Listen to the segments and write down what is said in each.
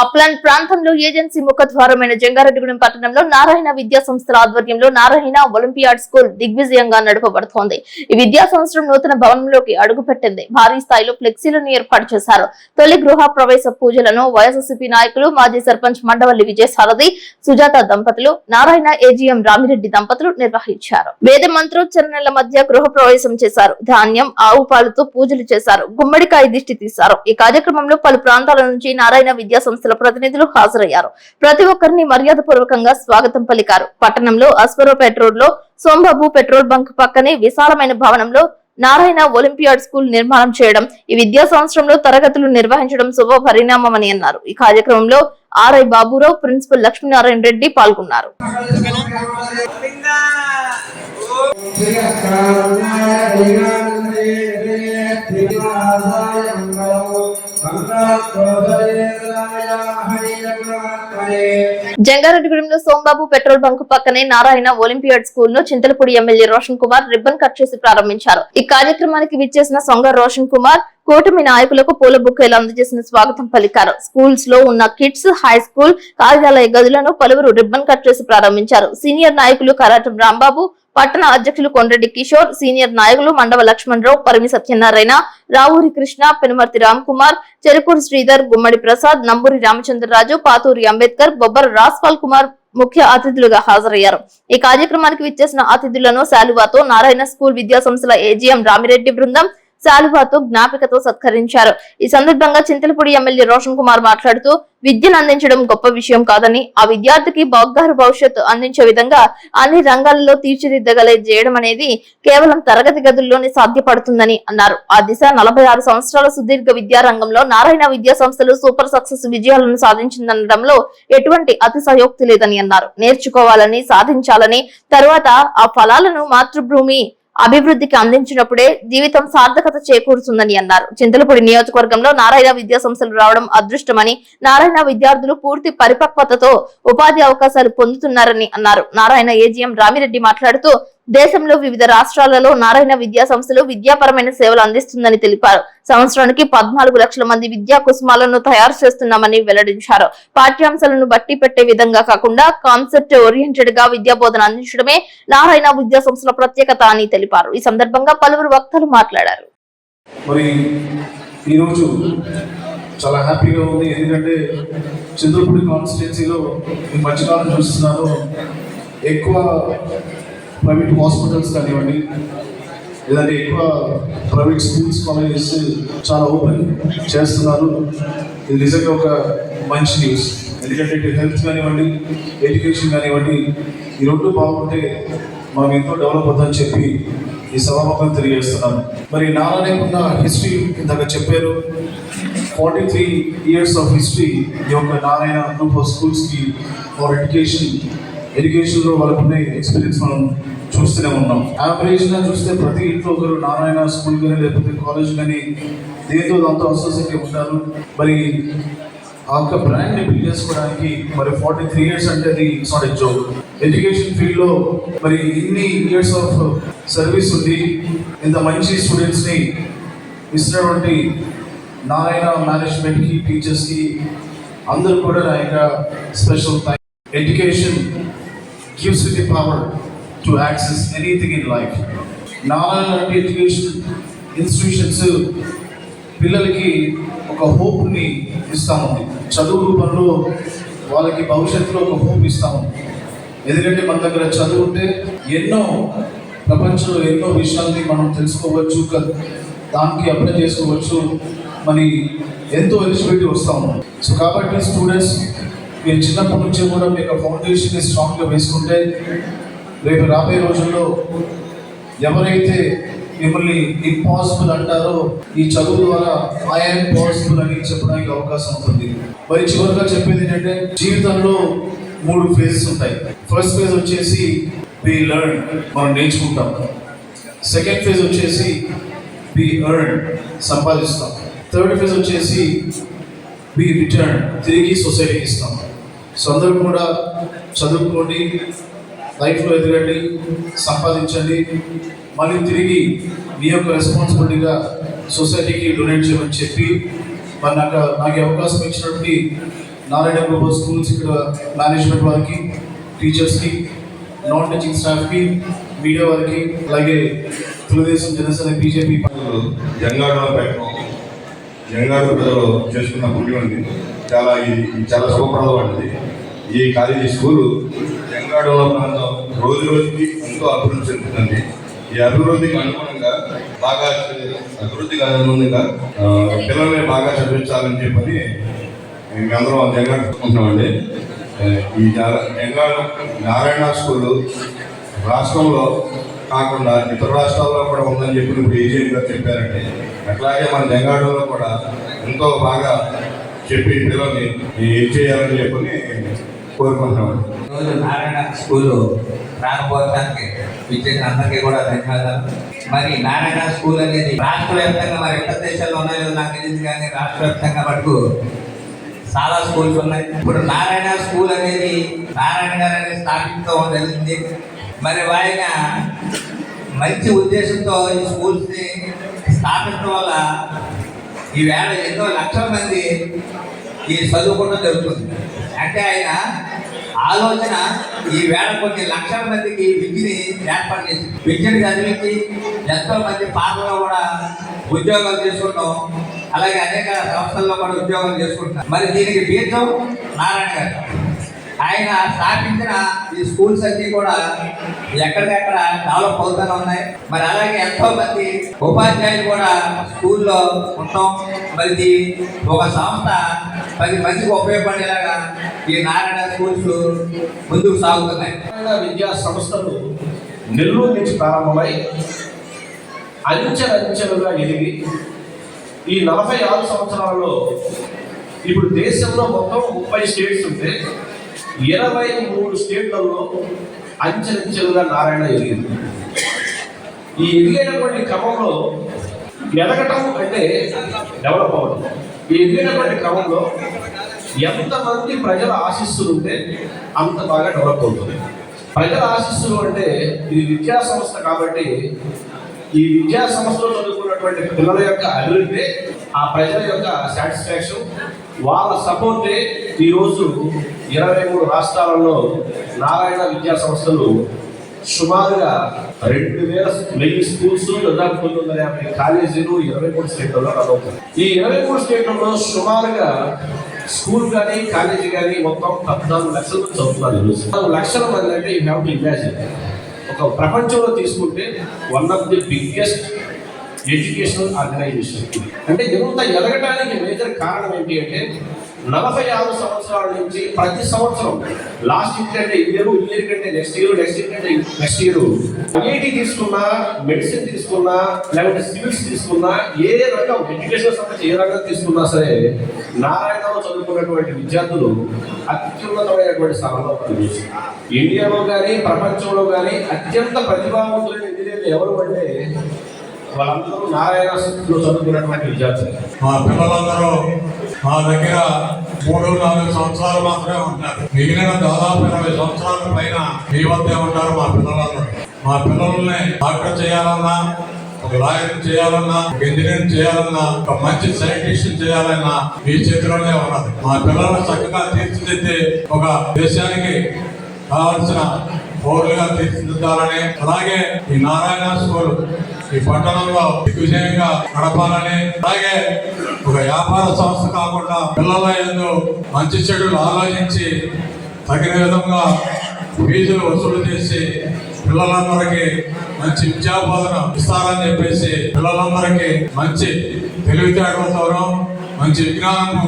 Upland ప్రాంతంలో agency ముఖద్వారమైన Jangareddygudem పట్టణంలో నారాయణ విద్యా సంస్థల ఆధ్వర్యంలో నారాయణ ఒలింపియాడ్ స్కూల్ దిగ్విజయంగా నడపబడుతోంది. ఈ విద్యా సంవత్సరం నూతన భవనంలోకి అడుగుపెట్టింది. భారీ స్థాయిలో ఫ్లెక్సీలను ఏర్పాటు చేశారు. తొలి గృహ ప్రవేశ పూజలను వైఎస్ఎస్సీపీ నాయకులు మాజీ సర్పంచ్ మండవల్లి విజయసారథి సుజాత దంపతులు నారాయణ ఏజీఎం రామిరెడ్డి దంపతులు నిర్వహించారు. వేద మంత్రోచ్చరణల మధ్య గృహ ప్రవేశం చేశారు. ధాన్యం ఆవు పాలతో పూజలు చేశారు. గుమ్మడికాయ దిష్టి తీశారు. ఈ కార్యక్రమంలో పలు ప్రాంతాల నుంచి నారాయణ విద్యా సంస్థ సంస్థల ప్రతినిధులు హాజరయ్యారు ప్రతి ఒక్కరిని మర్యాద పూర్వకంగా స్వాగతం పలికారు పట్టణంలో అశ్వరోపేట రోడ్లో సోంబాబు పెట్రోల్ బంక్ పక్కనే విశాలమైన భవనంలో నారాయణ ఒలింపియాడ్ స్కూల్ నిర్మాణం చేయడం ఈ విద్యా సంవత్సరంలో తరగతులు నిర్వహించడం శుభ పరిణామమని అన్నారు ఈ కార్యక్రమంలో ఆర్ఐ బాబురావు ప్రిన్సిపల్ లక్ష్మీనారాయణ రెడ్డి పాల్గొన్నారు జంగారెడ్డిగూడెంలో సోంబాబు పెట్రోల్ బంక్ పక్కనే Narayana olympiad స్కూల్ను Chintalapudi MLA Roshan Kumar ribbon cut చేసి ప్రారంభించారు. ఈ కార్యక్రమానికి విచ్చేసిన సొంగ రోషన్ కుమార్ కూటమి నాయకులకు పూల బుక్కేలు అందజేసిన స్వాగతం పలికారు. స్కూల్స్లో ఉన్న కిడ్స్ హై స్కూల్ కార్యాలయ గదులను పలువురు రిబ్బన్ కట్ చేసి ప్రారంభించారు. సీనియర్ నాయకులు కరాటం రాంబాబు పట్టణ అధ్యక్షులు కొండ్రెడ్డి కిషోర్ సీనియర్ నాయకులు మండవ లక్ష్మణరావు పరిమి సత్యనారాయణ రావూరి కృష్ణ పెనుమర్తి రామ్ కుమార్ చెరుకూరు శ్రీధర్ గుమ్మడి ప్రసాద్ నంబూరి రామచంద్రరాజు పాతూరి అంబేద్కర్ బొబ్బర రాస్పాల్ కుమార్ ముఖ్య అతిథులుగా హాజరయ్యారు. ఈ కార్యక్రమానికి విచ్చేసిన అతిథులను శాలువాతో నారాయణ స్కూల్ విద్యా సంస్థల ఏజీఎం రామిరెడ్డి బృందం శాలువాతో జ్ఞాపికతో సత్కరించారు. ఈ సందర్భంగా చింతలపూడి ఎమ్మెల్యే రోషన్ కుమార్ మాట్లాడుతూ విద్యను అందించడం గొప్ప విషయం కాదని ఆ విద్యార్థికి బంగారు భవిష్యత్తు అందించే విధంగా అన్ని రంగాలలో తీర్చిదిద్దగలే చేయడం అనేది కేవలం తరగతి గదుల్లోనే సాధ్యపడుతుందని అన్నారు. ఆ దిశ నలభై ఆరు సంవత్సరాల సుదీర్ఘ విద్యారంగంలో నారాయణ విద్యా సంస్థలు సూపర్ సక్సెస్ విజయాలను సాధించిందనడంలో ఎటువంటి అతిశయోక్తి లేదని అన్నారు. నేర్చుకోవాలని సాధించాలని తరువాత ఆ ఫలాలను మాతృభూమి అభివృద్ధికి అందించినప్పుడే జీవితం సార్థకత చేకూరుతుందని అన్నారు. చింతలపూడి నియోజకవర్గంలో నారాయణ విద్యా సంస్థలు రావడం అదృష్టమని నారాయణ విద్యార్థులు పూర్తి పరిపక్వతతో ఉపాధి అవకాశాలు పొందుతున్నారని అన్నారు. నారాయణ ఏజీఎం రామిరెడ్డి మాట్లాడుతూ దేశంలో వివిధ రాష్ట్రాలలో నారాయణ విద్యా సంస్థలు విద్యాపరమైన సేవలు అందిస్తుందని తెలిపారు. సంవత్సరానికి పద్నాలుగు లక్షల మంది విద్యా కుసుమాలను తయారు చేస్తున్నామని వెల్లడించారు. పాఠ్యాంశాలను బట్టి పెట్టే విధంగా కాకుండా కాన్సెప్ట్ ఓరియంటెడ్గా విద్యా బోధన అందించడమే నారాయణ విద్యా సంస్థల ప్రత్యేకత అని తెలిపారు. ఈ సందర్భంగా పలువురు వక్తలు మాట్లాడారు. మరి ఈరోజు చాలా హ్యాపీగా ఉంది. ఎందుకంటే చంద్రపూడి కాన్స్టిట్యున్సీలో ఈ మధ్యకాలం చూస్తున్నాను ఎక్కువ ప్రైవేట్ హాస్పిటల్స్ కానివ్వండి లేదంటే ఎక్కువ ప్రైవేట్ స్కూల్స్ కాలేజెస్ చాలా ఓపెన్ చేస్తున్నారు. ఇది నిజంగా ఒక మంచి న్యూస్ ఎందుకంటే హెల్త్ కానివ్వండి ఎడ్యుకేషన్ కానివ్వండి ఈ రెండు బాగుంటే మనం ఎంతో డెవలప్ అవుతుందని చెప్పి ఈ సభాముఖం తెలియజేస్తున్నాను. మరి నారాయణకున్న హిస్టరీ ఇందాక చెప్పారు. Forty three years of history ఈ యొక్క నారాయణ గ్రూప్ ఆఫ్ స్కూల్స్కి ఫర్ ఎడ్యుకేషన్ ఎడ్యుకేషన్లో వాళ్ళకున్న ఎక్స్పీరియన్స్ మనం చూస్తూనే ఉన్నాం. యావరేజ్గా చూస్తే ప్రతి ఇంట్లో ఒకరు నారాయణ స్కూల్ కానీ లేకపోతే కాలేజ్ కానీ దేంతో దాంతో అసోసియేట్ ఉంటారు. మరి ఆ యొక్క బ్రాండ్ని బిల్డ్ చేసుకోవడానికి మరి ఫార్టీ త్రీ ఇయర్స్ అంటే అది it's not a joke education ఫీల్డ్లో మరి ఇన్ని ఇయర్స్ ఆఫ్ సర్వీస్ ఉంది ఇంత మంచి స్టూడెంట్స్ని ఇస్తున్నటువంటి నారాయణ మేనేజ్మెంట్కి టీచర్స్కి అందరూ కూడా నా యొక్క special thank education gives you the power to access anything in life Narayana లాంటి ఎడ్యుకేషన్ ఇన్స్టిట్యూషన్స్ పిల్లలకి ఒక హోప్ని ఇస్తాము చదువు రూపంలో వాళ్ళకి భవిష్యత్తులో ఒక హోప్ ఇస్తాము ఎందుకంటే మన దగ్గర చదువు ఉంటే ఎన్నో ప్రపంచంలో ఎన్నో విషయాల్ని మనం తెలుసుకోవచ్చు దానికి అప్లై చేసుకోవచ్చు. మరి ఎంతో ఎలిజిబిలిటీ వస్తాము సో కాబట్టి స్టూడెంట్స్ మీరు చిన్నప్పటి నుంచి కూడా మీకు ఫౌండేషన్ స్ట్రాంగ్గా వేసుకుంటే రేపు రాబోయే రోజుల్లో ఎవరైతే మిమ్మల్ని ఇంపాసిబుల్ అంటారో ఈ చదువు ద్వారా ఐఎమ్ పాసిబుల్ అని చెప్పడానికి అవకాశం ఉంటుంది. మరి చివరిగా చెప్పేది ఏంటంటే జీవితంలో మూడు ఫేజెస్ ఉంటాయి. ఫస్ట్ ఫేజ్ వచ్చేసి వి లెర్న్ మనం నేర్చుకుంటాం. సెకండ్ ఫేజ్ వచ్చేసి వి ఎర్న్ సంపాదిస్తాం. థర్డ్ ఫేజ్ వచ్చేసి వి రిటర్న్ తిరిగి సొసైటీకి ఇస్తాం. సో అందరూ కూడా చదువుకోండి లైఫ్లో ఎదగండి సంపాదించండి మళ్ళీ తిరిగి మీ యొక్క రెస్పాన్సిబిలిటీగా సొసైటీకి డొనేట్ చేయమని చెప్పి మరి నాకు నాకు అవకాశం ఇచ్చినటువంటి నారాయణ ప్రభు స్కూల్స్ ఇక్కడ మేనేజ్మెంట్ వారికి టీచర్స్కి నాన్ టీచింగ్ స్టాఫ్కి మీడియా వారికి అలాగే తెలుగుదేశం జనసేన బీజేపీ జంగాడులో పెట్టడం జంగాడు ప్రజలు చేసుకున్న పుణ్యం ఉంది. చాలా ఇది ఇది చాలా శుభప్రదమైనది. ఈ కాలేజీ స్కూలు జంగాడులో ప్రాంతం రోజు రోజుకి ఎంతో అభివృద్ధి చెందుతుంది. ఈ అభివృద్ధికి అనుగుణంగా బాగా అభివృద్ధికి అనుగుణంగా పిల్లల్ని బాగా చదివించాలని చెప్పని మేమందరం జంగాడుకుంటున్నామండి ఈ జా- జంగాడు నారాయణ స్కూలు రాష్ట్రంలో కాకుండా ఇతర రాష్ట్రాల్లో కూడా ఉందని చెప్పి ఇప్పుడు ఏజెంట్ గారు చెప్పారండి. అట్లాగే మన జంగాడులో కూడా ఎంతో బాగా చెప్పి పిల్లల్ని ఏం చేయాలని చెప్పని కోరుకుంటున్నాం. రోజు నారాయణ స్కూల్ ప్రారంభోత్సవానికి విచ్చేసిన అందరికీ కూడా ధన్యవాదాలు. మరి నారాయణ స్కూల్ అనేది రాష్ట్ర వ్యాప్తంగా మరి ఎంత దేశాల్లో ఉన్నాయో నాకు తెలియదు కానీ రాష్ట్ర వ్యాప్తంగా మటుకు చాలా స్కూల్స్ ఉన్నాయి. ఇప్పుడు నారాయణ స్కూల్ అనేది నారాయణ గారు అనేది స్థాపించడం జరిగింది. మరి ఆయన మంచి ఉద్దేశంతో ఈ స్కూల్స్ని స్థాపించడం వల్ల ఈవేళ ఎన్నో లక్షల మంది ఈ చదువుకోవడం జరుగుతుంది. అంటే ఆయన ఆలోచన ఈ వేళ కొన్ని లక్షల మందికి విద్యని ఏర్పాటు చేసి విద్యను చదివించి ఎంతో మంది పాటలో కూడా ఉద్యోగాలు చేసుకుంటాం. అలాగే అనేక సంస్థల్లో కూడా ఉద్యోగాలు చేసుకుంటాం మరి దీనికి బీజం నారాయణ గారు ఆయన స్థాపించిన ఈ స్కూల్స్ అన్ని కూడా ఎక్కడికెక్కడ డెవలప్ అవుతూనే ఉన్నాయి. మరి అలాగే ఎంతో మంది ఉపాధ్యాయులు కూడా స్కూల్లో ఉంటాం. మరి ఒక సంస్థ పది మందికి ఉపయోగపడేలాగా ఈ నారాయణ స్కూల్స్ ముందుకు సాగుతున్నాయి. విద్యా సంస్థలు నెల్లూరు నుంచి ప్రారంభమై అంచెలంచెలుగా ఎదిగి ఈ నలభై ఆరు సంవత్సరాలలో ఇప్పుడు దేశంలో మొత్తం ముప్పై స్టేట్స్ ఉంటే ఇరవై మూడు స్టేట్లలో అంచెలంచెలుగా నారాయణ ఎదిగింది. ఈ ఎదిగేటటువంటి క్రమంలో ఎదగటం అంటే డెవలప్ అవ్వడం ఈ క్రమంలో ఎంతమంది ప్రజల ఆశిస్సులు ఉంటే అంత బాగా డెవలప్ అవుతుంది. ప్రజల ఆశిస్సులు అంటే ఇది విద్యా సంస్థ కాబట్టి ఈ విద్యా సంస్థలో చదువుకున్నటువంటి పిల్లల యొక్క అభివృద్ధి ఆ ప్రజల యొక్క సాటిస్ఫాక్షన్ వాళ్ళ సపోర్టే ఈరోజు ఇరవై మూడు రాష్ట్రాలలో నారాయణ విద్యా సంస్థలు సుమారుగా రెండు వేల వెయ్యి స్కూల్స్ దాదాపు తొమ్మిది వందల యాభై కాలేజీలు ఇరవై మూడు స్టేట్లలో అవుతాయి ఈ ఇరవై మూడు స్టేట్లలో సుమారుగా స్కూల్ కానీ కాలేజీ కానీ మొత్తం పద్నాలుగు లక్షల మంది చదువుతున్నారు. ఈరోజు పద్నాలుగు లక్షల మంది అంటే యూ హ్యావ్ టు ఇమాజిన్ ఒక ప్రపంచంలో తీసుకుంటే one of the biggest educational organisation అంటే ఇంత ఎదగడానికి మేజర్ కారణం ఏంటి అంటే నలభై ఆరు సంవత్సరాల నుంచి ప్రతి సంవత్సరం లాస్ట్ ఇయర్ కంటే ఇయర్ ఇయర్ కంటే నెక్స్ట్ ఇయర్ నెక్స్ట్ ఇయర్ కంటే నెక్స్ట్ ఇయర్ ఐఐటి తీసుకున్నా మెడిసిన్ తీసుకున్నా లేకపోతే సివిల్స్ తీసుకున్నా ఏ రంగం ఎడ్యుకేషన్ సంబంధించి ఏ రంగం తీసుకున్నా సరే నారాయణలో చదువుకున్నటువంటి విద్యార్థులు అత్యున్నతమైనటువంటి స్థానంలో ఇండియాలో కానీ ప్రపంచంలో కానీ అత్యంత ప్రతిభావంతులైన ఇంజనీర్లు ఎవరు అంటే వాళ్ళందరూ నారాయణలో చదువుకున్నటువంటి విద్యార్థులు. మా పిల్లలందరూ మా దగ్గర మూడు నాలుగు సంవత్సరాలు మాత్రమే ఉంటారు. మిగిలిన దాదాపు ఇరవై సంవత్సరాల పైన మీ వద్దే ఉంటారు మా పిల్లలందరూ. మా పిల్లల్ని డాక్టర్ చేయాలన్నా ఒక లాయర్ చేయాలన్నా ఒక ఇంజనీర్ చేయాలన్నా ఒక మంచి సైంటిస్ట్ చేయాలన్నా మీ చేతిలోనే ఉన్నది. మా పిల్లలను చక్కగా తీర్చిదిద్ది ఒక దేశానికి కావలసిన పౌరులుగా తీర్చిదిద్దాలని అలాగే ఈ నారాయణ స్కూల్ ఈ పట్టణంలో విజయంగా నడపాలని అలాగే ఒక వ్యాపార సంస్థ కాకుండా పిల్లల ఎందు మంచి చెడులు ఆలోచించి తగిన విధంగా ఫీజులు వసూలు చేసి పిల్లలందరికీ మంచి విద్యా బోధన ఇస్తారని చెప్పేసి పిల్లలందరికీ మంచి తెలివితేటలతోనూ మంచి విజ్ఞానం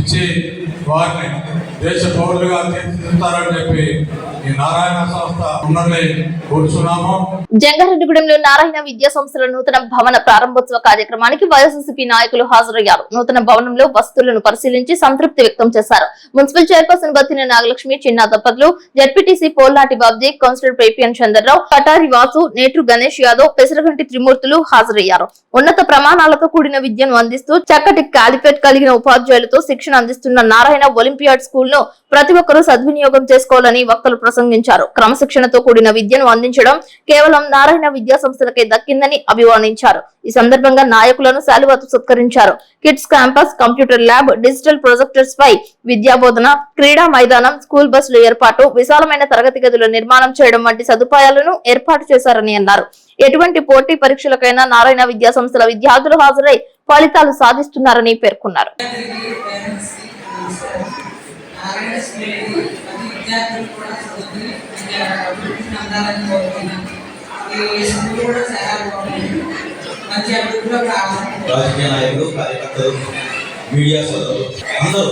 ఇచ్చి వారిని దేశ పౌరులుగా తీర్చిదిద్దారని చెప్పి ఈ నారాయణ సంస్థ జంగారెడ్డిగూడెంలో నారాయణ విద్యా సంస్థల నూతన భవన ప్రారంభోత్సవ కార్యక్రమానికి వైఎస్ఎస్సీపీ నాయకులు హాజరయ్యారు. నూతన భవనంలో వస్తువులను పరిశీలించి సంతృప్తి వ్యక్తం చేశారు. మున్సిపల్ చైర్పర్సన్ బత్తిన నాగలక్ష్మి చిన్న దంపతులు జడ్పీటీసీ పోల్లాటి బాబ్జీ కౌన్సిలర్ పేపిఎన్ చంద్రరావు పటారి వాసు నేట్రు గణేష్ యాదవ్ పెసరగంటి త్రిమూర్తులు హాజరయ్యారు. ఉన్నత ప్రమాణాలతో కూడిన విద్యను అందిస్తూ చక్కటి క్యాలిఫెట్ కలిగిన ఉపాధ్యాయులతో శిక్షణ అందిస్తున్న నారాయణ ఒలింపియాడ్ స్కూల్ను ప్రతి ఒక్కరూ సద్వినియోగం చేసుకోవాలని వక్తలు ప్రసంగించారు. క్రమశిక్షణతో కూడిన విద్యను అందించడం కేవలం నారాయణ విద్యా సంస్థలకే దక్కిందని అభివర్ణించారు. ఈ సందర్భంగా నాయకులను శాలువాతో సత్కరించారు. Kids campus computer lab digital projectors పై విద్యాబోధన క్రీడా మైదానం స్కూల్ బస్సుల ఏర్పాటు విశాలమైన తరగతి గదుల నిర్మాణం చేయడం వంటి సదుపాయాలను ఏర్పాటు చేశారని అన్నారు. ఎటువంటి పోటీ పరీక్షలకైనా నారాయణ విద్యా సంస్థల విద్యార్థులు హాజరై ఫలితాలు సాధిస్తున్నారని పేర్కొన్నారు. నారాయణ స్కూల్ అది విద్యార్థులు కూడా అందాలని కోరుతున్నాను ఈ స్కూల్ కూడా చాలా బాగుంది. మంచి అభివృద్ధిలో కావాలని రాజకీయ నాయకులు కార్యకర్తలు మీడియా సోదరులు అందరూ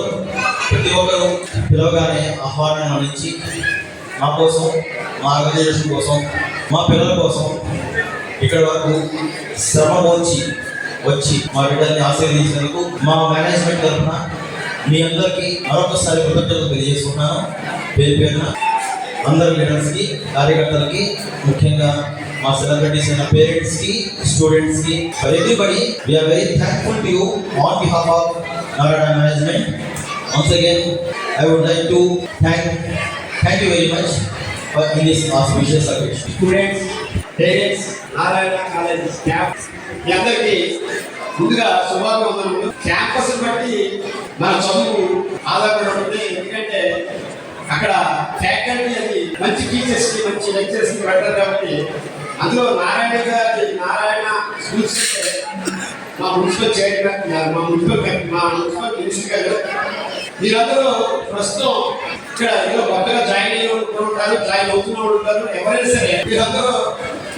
ప్రతి ఒక్కరు పిలవగానే ఆహ్వానం అందించి మా కోసం మా ఆర్గనైజేషన్ కోసం మా పిల్లల కోసం ఇక్కడ వరకు శ్రమ వచ్చి వచ్చి మా బిడ్డల్ని ఆశీర్వదించినందుకు మా మేనేజ్మెంట్ తరఫున మీ అందరికీ మరొకసారి కృతజ్ఞతలు తెలియజేసుకున్నాను పేరు పేరున అందరి లీడర్స్కి కార్యకర్తలకి ముఖ్యంగా మా సెలబ్రిటీస్ అయిన పేరెంట్స్కి స్టూడెంట్స్కి for everybody we are very thankful to you on behalf of Narayana management once again I would like to thank thank you very much for in this auspicious occasion students parents Narayana college staff మీ అందరికీ ముందుగా శుభాకాంక్షలు campus బట్టి మన చదువు ఆధారపడి ఉంటుంది. ఎందుకంటే అక్కడ ఫ్యాకల్టీ అది మంచి టీచర్స్కి మంచి లెక్చర్స్కి పెడతారు కాబట్టి అందులో నారాయణ గారి నారాయణ స్కూల్స్ మా మున్సిపల్ చైర్మన్ మా మున్సిపల్ మా మున్సిపల్ మినిస్టర్ గారు మీరందరూ ప్రస్తుతం ఇక్కడ ఏదో కొత్తగా జాయిన్ అయ్యి ఉంటారు జాయిన్ అవుతున్న ఉంటారు ఎవరైనా సరే మీరందరూ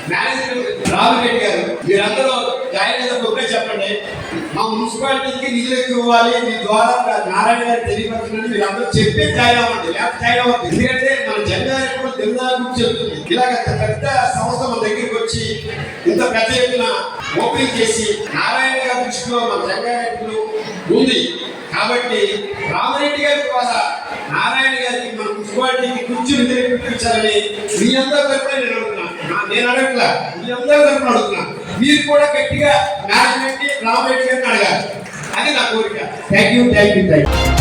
మేనేజ్మెంట్ రామిరెడ్డి గారు మీరందరూ జాయిన్ అయిన ఒకటే చెప్పండి. మా మున్సిపాలిటీకి నిధులు ఎక్కువ ఇవ్వాలి? మీ ద్వారా నారాయణ గారు తెలియపరచండి మీరు అందరూ చెప్పే జాయిన్ అవ్వండి లేకపోతే జాయిన్ అవ్వండి ఎందుకంటే మన జనగారు ఎప్పుడు గురించి చెప్తుంది. ఇలాగ పెద్ద సంస్థ మన దగ్గరికి వచ్చి ఇంత పెద్ద ఎత్తున ఓపెనింగ్ చేసి నారాయణ గారి దృష్టిలో మన జనగారు ఉంది. కాబట్టి రామరెడ్డి గారి ద్వారా నారాయణ గారికి మన మున్సిపాలిటీకి కూర్చుని తెలియపించాలని మీ అందరి తరపున నేను నేను అడగట్లా? మీ అందరూ తరపున అడుగుతున్నా. మీరు కూడా గట్టిగా మేనేజ్మెంట్ రామరెడ్డి గారిని అడగాలి. అది నా కోరిక. Thank you thank you thank you